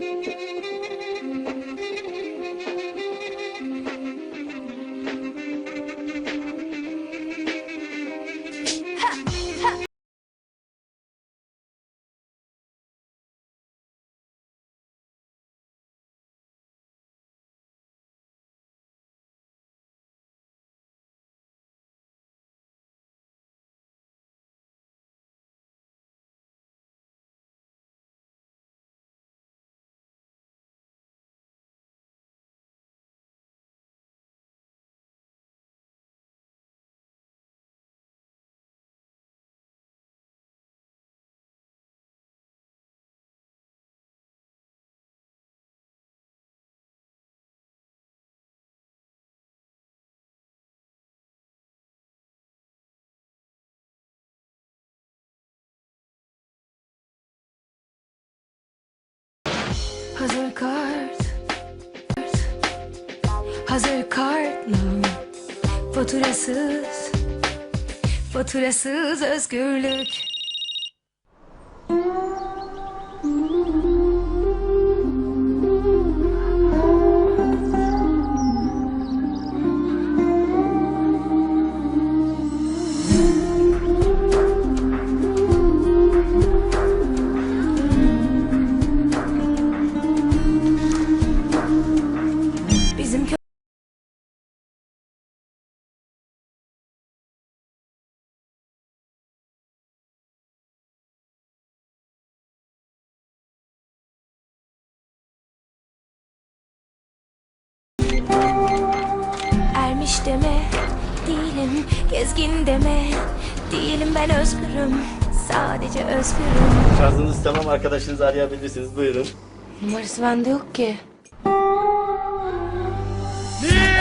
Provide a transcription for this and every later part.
うん。Hazır kart. Hazır kartla Faturasız Faturasız özgürlük Deme Değilim gezgin deme Değilim ben özgürüm Sadece özgürüm Şarjınız tamam arkadaşınızı arayabilirsiniz. Buyurun. Numarası bende yok ki.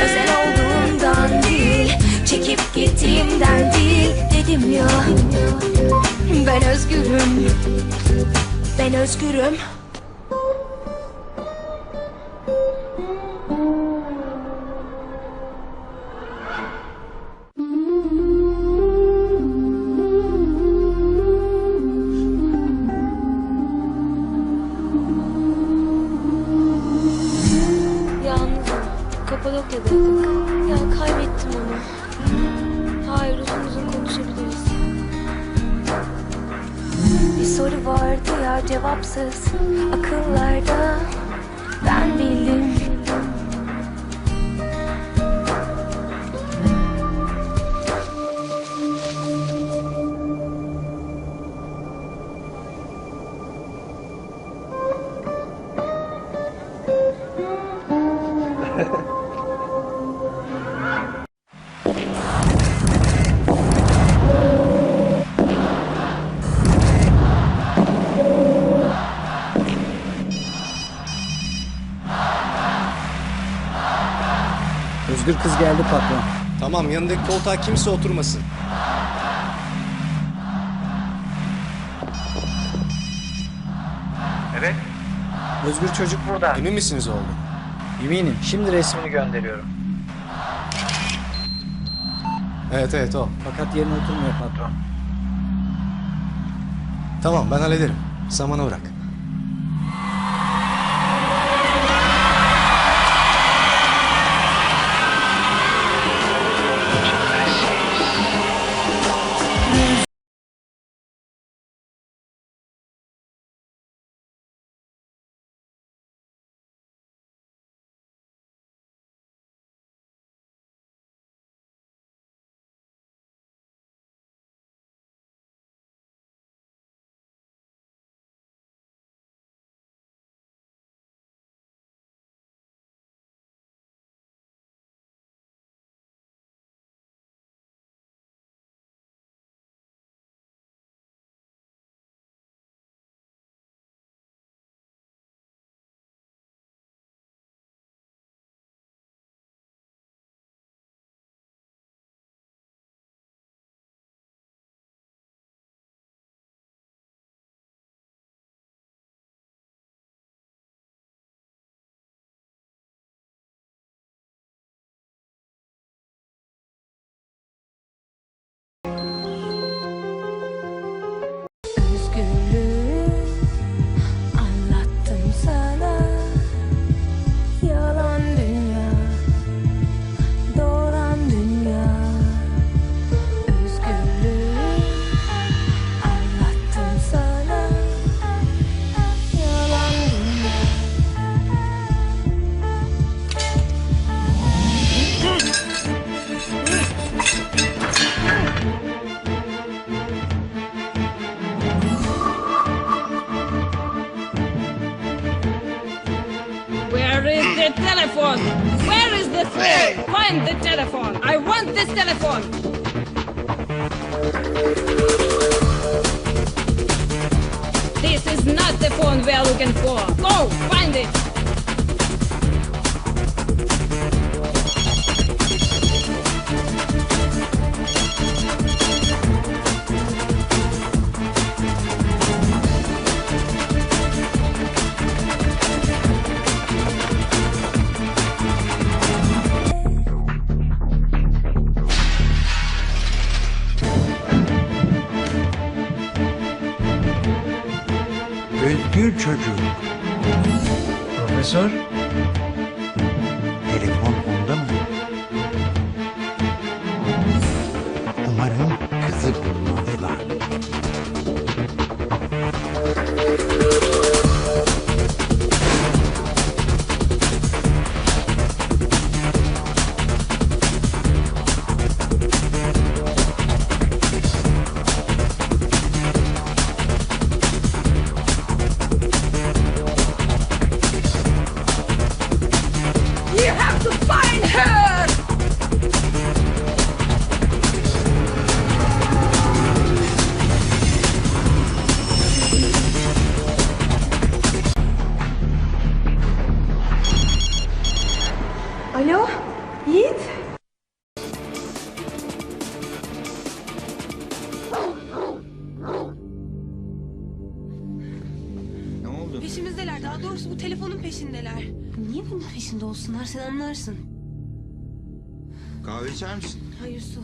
Özel olduğumdan değil, çekip gittiğimden değil dedim ya. Ben özgürüm, ben özgürüm. Soru vardı ya cevapsız akıllarda. Ben bildim. Özgür kız geldi patron. Tamam yanındaki koltuğa kimse oturmasın. Özgür çocuk burada. Emin misiniz oğlum? Eminim. Şimdi resmini gönderiyorum. Evet evet o. Fakat yerine oturmuyor patron. Tamam ben hallederim. Sen bana bırak. Telephone. Where is the phone? Find the telephone. I want this telephone. This is not the phone we are looking for. Go, find it. Çocuk. Profesör? Daha doğrusu bu telefonun peşindeler. Niye bunun peşinde olsunlar sen anlarsın. Kahve içer misin? Hayır su.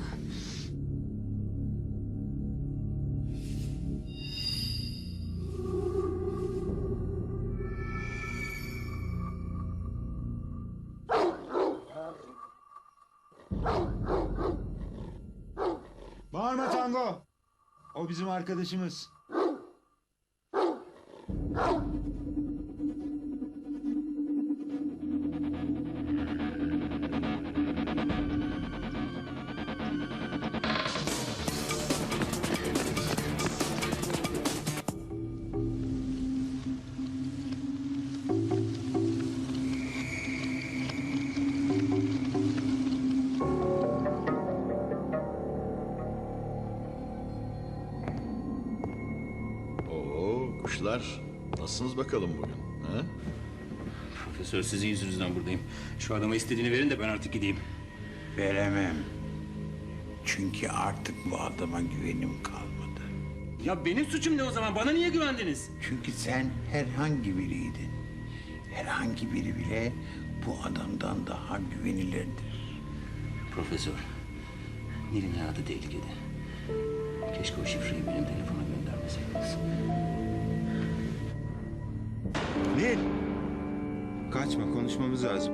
Bağırma Tango. O bizim arkadaşımız. Kuşlar. Nasılsınız bakalım bugün? Ha? Profesör sizin yüzünüzden buradayım. Şu adama istediğini verin de ben artık gideyim. Veremem. Çünkü artık bu adama güvenim kalmadı. Ya benim suçum ne o zaman? Bana niye güvendiniz? Çünkü sen herhangi biriydin. Herhangi biri bile bu adamdan daha güvenilirdir. Profesör, Nil'in hayatı tehlikede. Keşke o şifreyi benim telefona göndermeseydiniz. Kaçma konuşmamız lazım.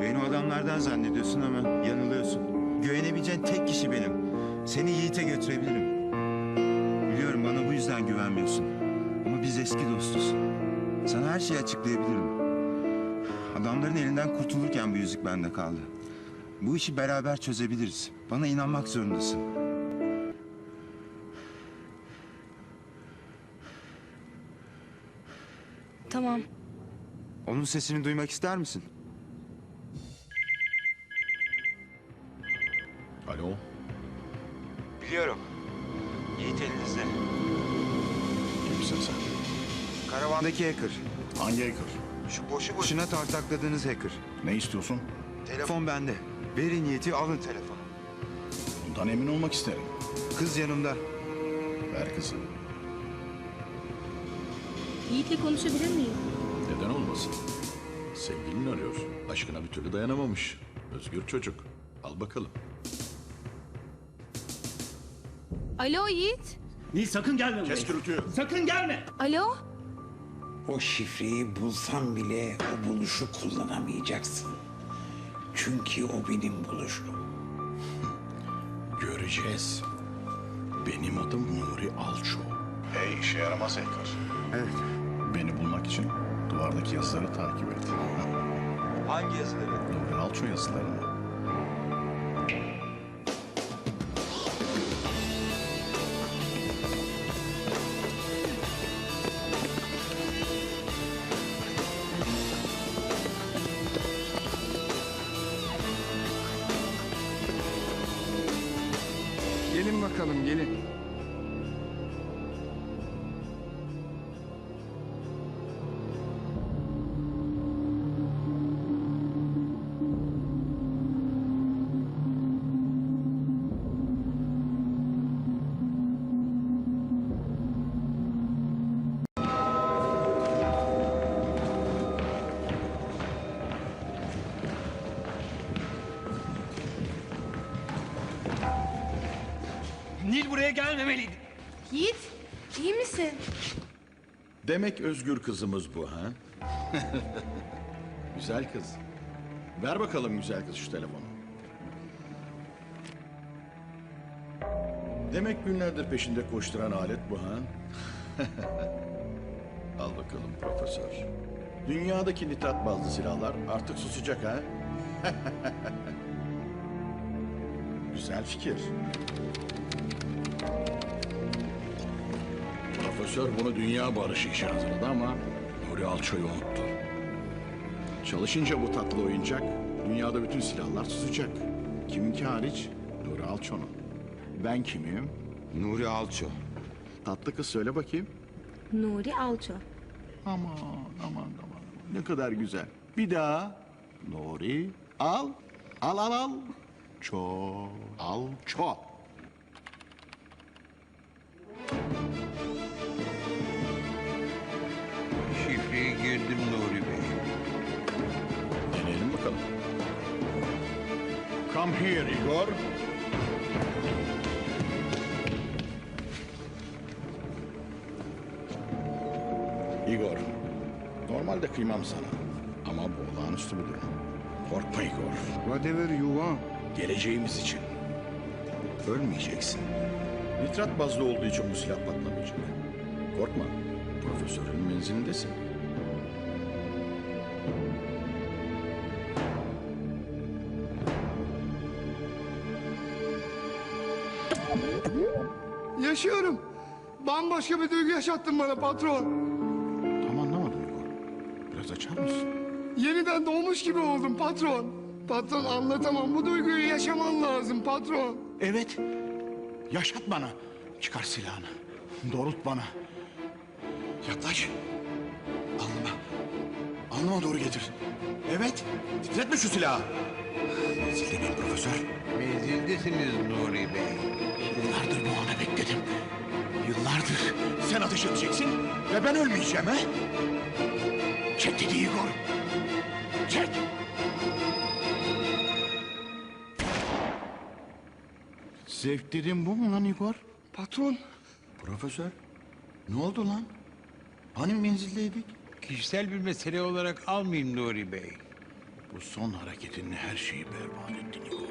Beni o adamlardan zannediyorsun ama yanılıyorsun. Güvenebileceğin tek kişi benim. Seni Yiğit'e götürebilirim. Biliyorum bana bu yüzden güvenmiyorsun. Ama biz eski dostuz. Sana her şeyi açıklayabilirim. Adamların elinden kurtulurken bu yüzük bende kaldı. Bu işi beraber çözebiliriz. Bana inanmak zorundasın. Tamam. Onun sesini duymak ister misin? Alo. Biliyorum. Yiğit elinizde. Kimsin sen? Karavandaki hacker. Hangi hacker? Şu boşu boşuna tartakladığınız hacker. Ne istiyorsun? Telefon bende. Verin Yiğit'i alın telefonu. Bundan emin olmak isterim. Kız yanımda. Ver kızı. Yiğit'le konuşabilir miyim? Neden olmasın? Sevgilin arıyor. Aşkına bir türlü dayanamamış. Özgür çocuk. Al bakalım. Alo Yiğit. Nil sakın gelme buraya. Kes gürültüyü. Sakın gelme. Alo. O şifreyi bulsam bile o buluşu kullanamayacaksın. Çünkü o benim buluşum. Göreceğiz. Benim adım Nuri Alço. Hey işe yaramaz hacker. Evet. Beni bulmak için duvardaki yazıları takip et. Hangi yazıları? Ralço yazılarını. Gelin bakalım gelin. Gelmemeliydi. Yiğit iyi misin? Demek özgür kızımız bu ha? güzel kız. Ver bakalım güzel kız şu telefonu. Demek günlerdir peşinde koşturan alet bu ha? Al bakalım profesör. Dünyadaki nitrat bazlı silahlar artık susacak ha? güzel fikir. Profesör bunu dünya barışı için hazırladı ama Nuri Alço'yu unuttu. Çalışınca bu tatlı oyuncak dünyada bütün silahlar susacak. Kiminki hariç? Nuri Alço'nun. Ben kimim? Nuri Alço. Tatlı kız söyle bakayım. Nuri Alço. Aman aman aman. Ne kadar güzel. Bir daha. Nuri al. Al al al. Ço. Al ço. Şifreyi girdim Nuri Bey. Deneyelim bakalım. Come here Igor. Igor, normalde kıymam sana. Ama bu olağanüstü bir durum. Korkma Igor. Whatever you want. Geleceğimiz için. Ölmeyeceksin. Nitrat bazlı olduğu için bu silah patlamayacak. Korkma. Profesörün menzilindesin. Yaşıyorum. Bambaşka bir duygu yaşattın bana patron. Tam anlamadım Igor. Biraz açar mısın? Yeniden doğmuş gibi oldum patron. Patron anlatamam. Bu duyguyu yaşaman lazım patron. Evet. Yaşat bana. Çıkar silahını. Doğrult bana. Yaklaş. Alnıma. Alnıma doğru getir. Evet. Titretme şu silahı. Menzilde profesör. Menzildesiniz Nuri Bey. Yıllardır bu anı bekledim. Yıllardır. Sen ateş edeceksin ve ben ölmeyeceğim ha? Çek dedi Igor. Çek. Zevk dediğin bu mu lan Igor? Patron. Profesör. Ne oldu lan? Hani menzildeydik? Kişisel bir mesele olarak almayayım Nuri Bey. Bu son hareketinle her şeyi berbat ettin Igor.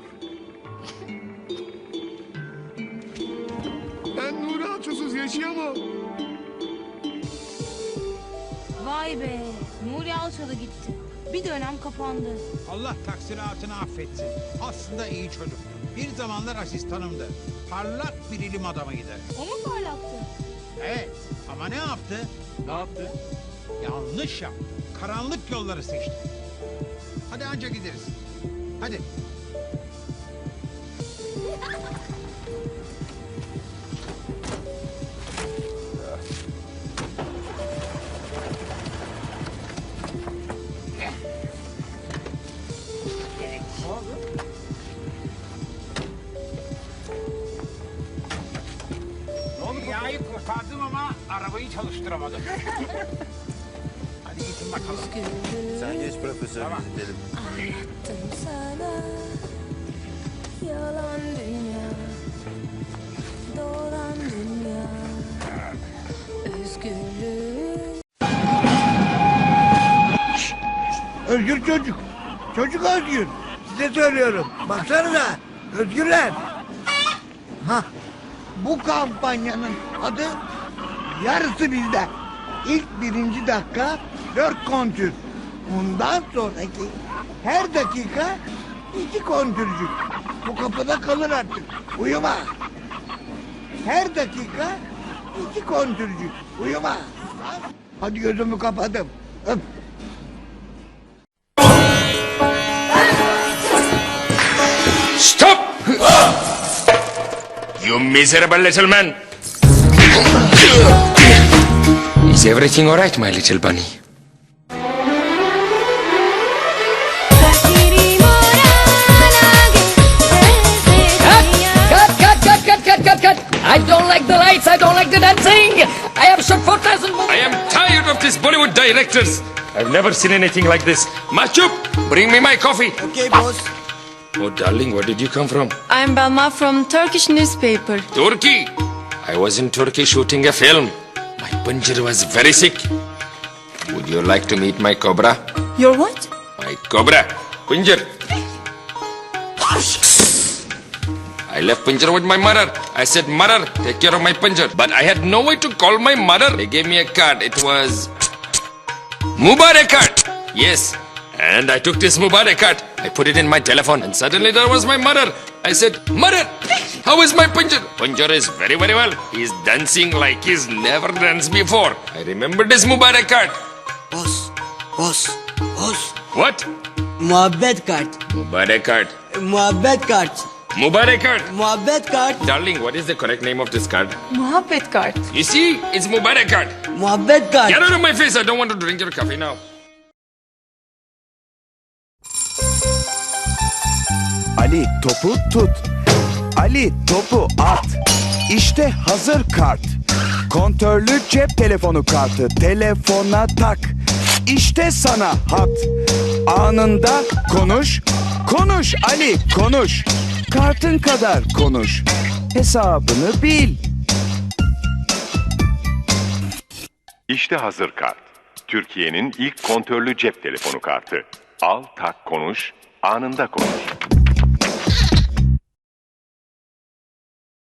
Ben Nuri Alçosuz yaşayamam. Vay be. Nuri Alço da gitti. Bir dönem kapandı. Allah taksiratını affetsin. Aslında iyi çocuk. Bir zamanlar asistanımdı. Parlak bir ilim adamıydı. O mu parlaktı? Evet ama ne yaptı? Ne yaptı? Yanlış yaptı. Karanlık yolları seçti. Hadi anca gideriz. Hadi. Arabayı çalıştıramadım. Hadi gidin bakalım. Sen geç profesör Tamam. gidelim. Anlattım sana yalan dünya dolan dünya özgürlük Özgür çocuk. Çocuk özgür. Size söylüyorum. Baksanıza. Özgürler. Ha. Bu kampanyanın adı yarısı bizde. İlk birinci dakika dört kontür. Bundan sonraki her dakika iki kontürcük. Bu kapıda kalır artık. Uyuma. Her dakika iki kontürcük. Uyuma. Hadi gözümü kapadım. Öp. You miserable little man! Is everything alright, my little bunny? Cut, cut, cut, cut, cut, cut, cut. I don't like the lights. I don't like the dancing. I have shot 4,000 movies. I am tired of these Bollywood directors. I've never seen anything like this. Machup, bring me my coffee. Okay boss. Oh, darling, where did you come from? I'm Belma from Turkish newspaper. Turkey. I was in Turkey shooting a film. My puncher was very sick. Would you like to meet my cobra? Your what? My cobra. Puncher. I left Puncher with my mother. I said, Mother, take care of my Puncher. But I had no way to call my mother. They gave me a card. It was Mubarak card. Yes. And I took this Mubarak card. I put it in my telephone and suddenly there was my mother. I said, Mother, how is my Puncher? Puncher is very, very well. He's dancing like he's never danced before. I remember this Mubarak card. Boss. Boss. Boss. What? Muhabbet kart. Mubarak card. Muhabbet kart. Mubarak card. Muhabbet kart. Darling, what is the correct name of this card? Muhabbet kart. You see, it's Mubarak card. Muhabbet kart. Get out of my face. I don't want to drink your coffee now. Ali topu tut. Ali topu at. İşte hazır kart. Kontörlü cep telefonu kartı. Telefona tak. İşte sana hat. Anında konuş. Konuş Ali konuş. Kartın kadar konuş. Hesabını bil. İşte hazır kart. Türkiye'nin ilk kontörlü cep telefonu kartı. Al tak konuş, anında konuş.